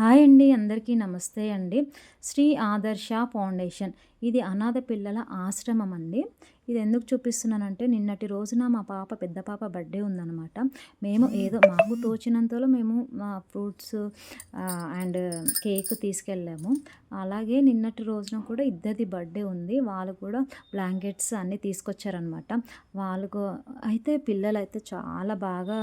Hi అండి అందరికీ నమస్తే అండి. శ్రీ ఆదర్శ ఫౌండేషన్. ఇది అనాథ పిల్లల ఆశ్రమం అండి. ఇది ఎందుకు చూపిస్తున్నానంటే నిన్నటి రోజున మా పాప పెద్ద పాప బర్త్డే ఉందన్నమాట. మేము ఏదో మాకు తోచినంతలో మేము మా ఫ్రూట్స్ అండ్ కేక్ తీసుకెళ్ళాము. అలాగే నిన్నటి రోజున కూడా ఇద్దరిది బర్త్డే ఉంది. వాళ్ళు కూడా బ్లాంకెట్స్ అన్నీ తీసుకొచ్చారనమాట వాళ్ళకు అయితే పిల్లలు అయితే చాలా బాగా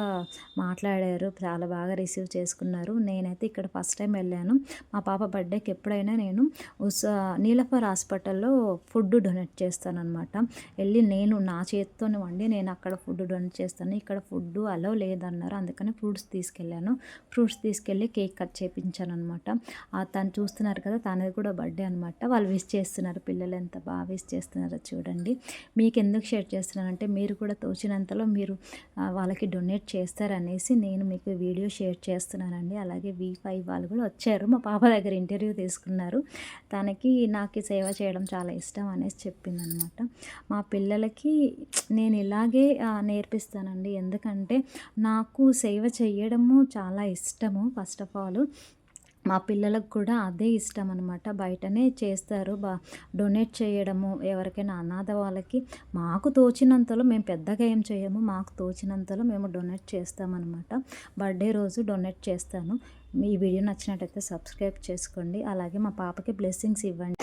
మాట్లాడారు చాలా బాగా రిసీవ్ చేసుకున్నారు. నేనైతే ఇక్కడ ఫస్ట్ టైం వెళ్ళాను. మా పాప బర్త్డేకి ఎప్పుడైనా నేను ఉస్ నీలఫర్ హాస్పిటల్లో ఫుడ్ డొనేట్ చేస్తానన్నమాట. వెళ్ళి నేను నా చేతితోనే వండి నేను అక్కడ ఫుడ్ డొనేట్ చేస్తాను. ఇక్కడ ఫుడ్ అలో లేదన్నారు. అందుకని ఫ్రూట్స్ తీసుకెళ్ళాను. ఫ్రూట్స్ తీసుకెళ్ళి కేక్ కట్ చేయించాను అనమాట తను చూస్తున్నారు కదా తనది కూడా బర్త్డే అనమాట వాళ్ళు విష్ చేస్తున్నారు. పిల్లలు ఎంత బాగా విష్ చేస్తున్నారో చూడండి. మీకు ఎందుకు షేర్ చేస్తున్నానంటే మీరు కూడా తోచినంతలో మీరు వాళ్ళకి డొనేట్ చేస్తారనేసి నేను మీకు వీడియో షేర్ చేస్తున్నానండి. అలాగే వి ఫైవ్ వాళ్ళు కూడా వచ్చారు. మా పాప దగ్గర ఇంటర్వ్యూ తీసుకున్నారు. తనకి నాకు సేవ చేయడం చాలా ఇష్టం అనేసి చెప్పింది అనమాట మా పిల్లలకి నేను ఇలాగే నేర్పిస్తానండి. ఎందుకంటే నాకు సేవ చేయడము చాలా ఇష్టము ఫస్ట్ ఆఫ్ ఆల్. మా పిల్లలకు కూడా అదే ఇష్టం అనమాట బయటనే చేస్తారు బా డొనేట్ చేయడము ఎవరికైనా అనాథ వాళ్ళకి. మాకు తోచినంతలో మేము పెద్దగా ఏం చేయము మాకు తోచినంతలో మేము డొనేట్ చేస్తామన్నమాట బర్త్డే రోజు డొనేట్ చేస్తాను. మీ వీడియో నచ్చినట్టయితే సబ్స్క్రైబ్ చేసుకోండి. అలాగే మా పాపకి బ్లెస్సింగ్స్ ఇవ్వండి.